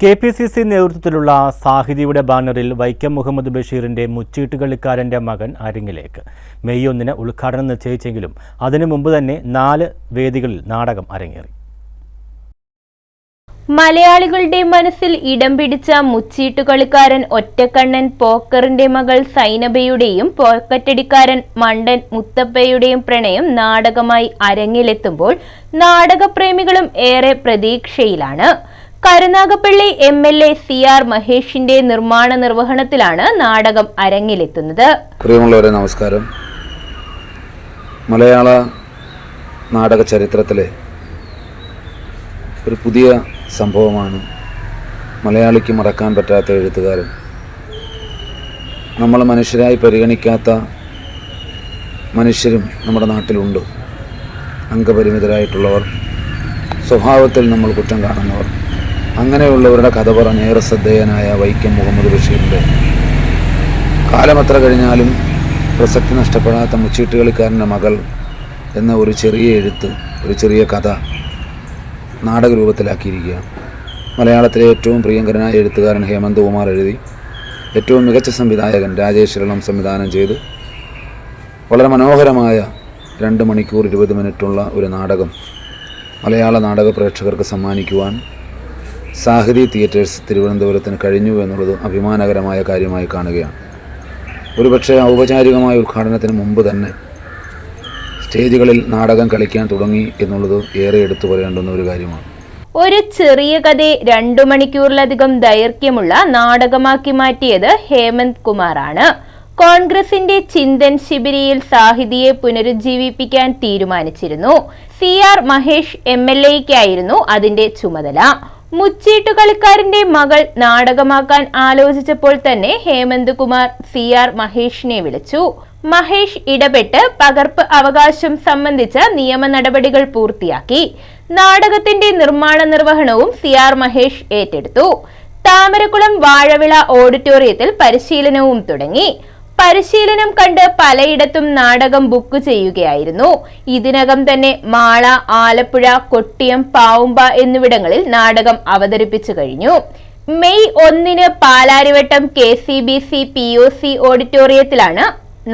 K P C C നേതൃത്വത്തിലുള്ള സാഹിതിയുടെ ബാനറിൽ വൈക്കം മുഹമ്മദ് ബഷീറിന്റെ മുച്ചീട്ട് കളിക്കാരന്റെ മകൻ അരങ്ങിലേക്ക്. മെയ് ഒന്നിന് ഉദ്ഘാടനം നിശ്ചയിച്ചെങ്കിലും അതിനു മുമ്പ് തന്നെ നാല് വേദികളിൽ നാടകം അരങ്ങേറി. മലയാളികളുടെ മനസ്സിൽ ഇടം പിടിച്ച മുച്ചീട്ട് കളിക്കാരൻ ഒറ്റക്കണ്ണൻ പോക്കറിന്റെ മകൾ സൈനബയുടെയും പോക്കറ്റടിക്കാരൻ മണ്ടൻ മുത്തപ്പയുടെയും പ്രണയം നാടകമായി അരങ്ങിലെത്തുമ്പോൾ നാടകപ്രേമികളും ഏറെ പ്രതീക്ഷയിലാണ്. Karunagappally M L A C R മഹേഷിന്റെ നിർമ്മാണ നിർവഹണത്തിലാണ് നാടകം അരങ്ങിലെത്തുന്നത്. പ്രിയമുള്ളവരെ നമസ്കാരം. മലയാള നാടക ചരിത്രത്തിലെ ഒരു പുതിയ സംഭവമാണ് മലയാളിക്ക് മറക്കാൻ പറ്റാത്ത എഴുത്തുകാരൻ. നമ്മൾ മനുഷ്യരായി പരിഗണിക്കാത്ത മനുഷ്യരും നമ്മുടെ നാട്ടിലുണ്ട്. അംഗപരിമിതരായിട്ടുള്ളവർ സ്വഭാവത്തിൽ നമ്മൾ കുറ്റം കാണുന്നവർ. അങ്ങനെയുള്ളവരുടെ കഥ പറഞ്ഞ് ഏറെ ശ്രദ്ധേയനായ വൈക്കം മുഹമ്മദ് ബഷീറിന്റെ. കാലമത്ര കഴിഞ്ഞാലും പ്രസക്തി നഷ്ടപ്പെടാത്ത മുച്ചീട്ടുകളിക്കാരന്റെ മകൾ എന്ന ഒരു ചെറിയ എഴുത്ത് ഒരു ചെറിയ കഥ നാടക രൂപത്തിലാക്കിയിരിക്കുക മലയാളത്തിലെ ഏറ്റവും പ്രിയങ്കരനായ എഴുത്തുകാരൻ ഹേമന്ത് കുമാർ എഴുതി ഏറ്റവും മികച്ച സംവിധായകൻ രാജേഷ് സംവിധാനം ചെയ്ത് വളരെ മനോഹരമായ രണ്ട് മണിക്കൂർ ഇരുപത് മിനിറ്റുള്ള ഒരു നാടകം മലയാള നാടക പ്രേക്ഷകർക്ക് സമ്മാനിക്കുവാൻ സാഹിതി തിയേറ്റേഴ്സ് തിരുവനന്തപുരത്തിന് കഴിഞ്ഞു എന്നുള്ളത് അഭിമാനകരമായ കാര്യമായി കാണുകയാണ്. ഒരുപക്ഷെ ഔപചാരികമായ ഉദ്ഘാടനത്തിന് മുമ്പ് തന്നെ സ്റ്റേജുകളിൽ നാടകം കളിക്കാൻ തുടങ്ങി എന്നുള്ളത് ഏറെ എടുത്തു പറയേണ്ടുന്ന ഒരു കാര്യമാണ്. ഒരു ചെറിയ കഥയെ രണ്ടു മണിക്കൂറിലധികം ദൈർഘ്യമുള്ള നാടകമാക്കി മാറ്റിയത് ഹേമന്ത് കുമാറാണ്. കോൺഗ്രസിന്റെ ചിന്തൻ ശിബിരിയിൽ സാഹിതിയെ പുനരുജ്ജീവിപ്പിക്കാൻ തീരുമാനിച്ചിരുന്നു. C R Mahesh M L എക്കായിരുന്നു അതിന്റെ ചുമതല. മുച്ചീട്ടു കളിക്കാരന്റെ മകൾ നാടകമാക്കാൻ ആലോചിച്ചപ്പോൾ തന്നെ ഹേമന്ത് കുമാർ സി ആർ മഹേഷിനെ വിളിച്ചു. മഹേഷ് ഇടപെട്ട് പകർപ്പ് അവകാശം സംബന്ധിച്ച നിയമ നടപടികൾ പൂർത്തിയാക്കി. നാടകത്തിന്റെ നിർമ്മാണ നിർവഹണവും സി ആർ മഹേഷ് ഏറ്റെടുത്തു. താമരക്കുളം വാഴവിള ഓഡിറ്റോറിയത്തിൽ പരിശീലനവും തുടങ്ങി. പരിശീലനം കണ്ട് പലയിടത്തും നാടകം ബുക്ക് ചെയ്യുകയായിരുന്നു. ഇതിനകം തന്നെ മാള ആലപ്പുഴ കൊട്ടിയം പാവുമ്പ എന്നിവിടങ്ങളിൽ നാടകം അവതരിപ്പിച്ചു കഴിഞ്ഞു. മെയ് ഒന്നിന് Palarivattom K C B C P O C ഓഡിറ്റോറിയത്തിലാണ്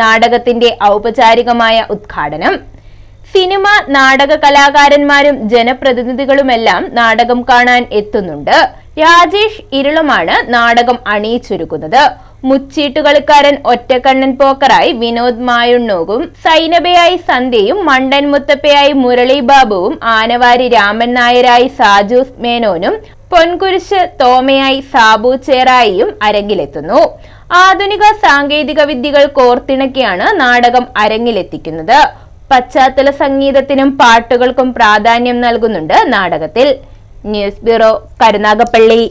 നാടകത്തിന്റെ ഔപചാരികമായ ഉദ്ഘാടനം. സിനിമ നാടക കലാകാരന്മാരും ജനപ്രതിനിധികളുമെല്ലാം നാടകം കാണാൻ എത്തുന്നുണ്ട്. രാജേഷ് ഇരുളുമാണ് നാടകം അണിയിച്ചൊരുക്കുന്നത്. മുച്ചീട്ടുകളിക്കാരൻ ഒറ്റക്കണ്ണൻ പോക്കറായി വിനോദ് മായുണ്ണോകും സൈനബയായി സന്ധ്യയും മണ്ടൻ മുത്തപ്പയായി മുരളി ബാബുവും ആനവാരി രാമൻ നായരായി സാജു മേനോനും പൊൻകുരിശ് തോമയായി സാബു ചേറായിയും അരങ്ങിലെത്തുന്നു. ആധുനിക സാങ്കേതിക വിദ്യകൾ കോർത്തിണക്കിയാണ് നാടകം അരങ്ങിലെത്തിക്കുന്നത്. പശ്ചാത്തല സംഗീതത്തിനും പാട്ടുകൾക്കും പ്രാധാന്യം നൽകുന്നുണ്ട് നാടകത്തിൽ. News bureau Karunagappally.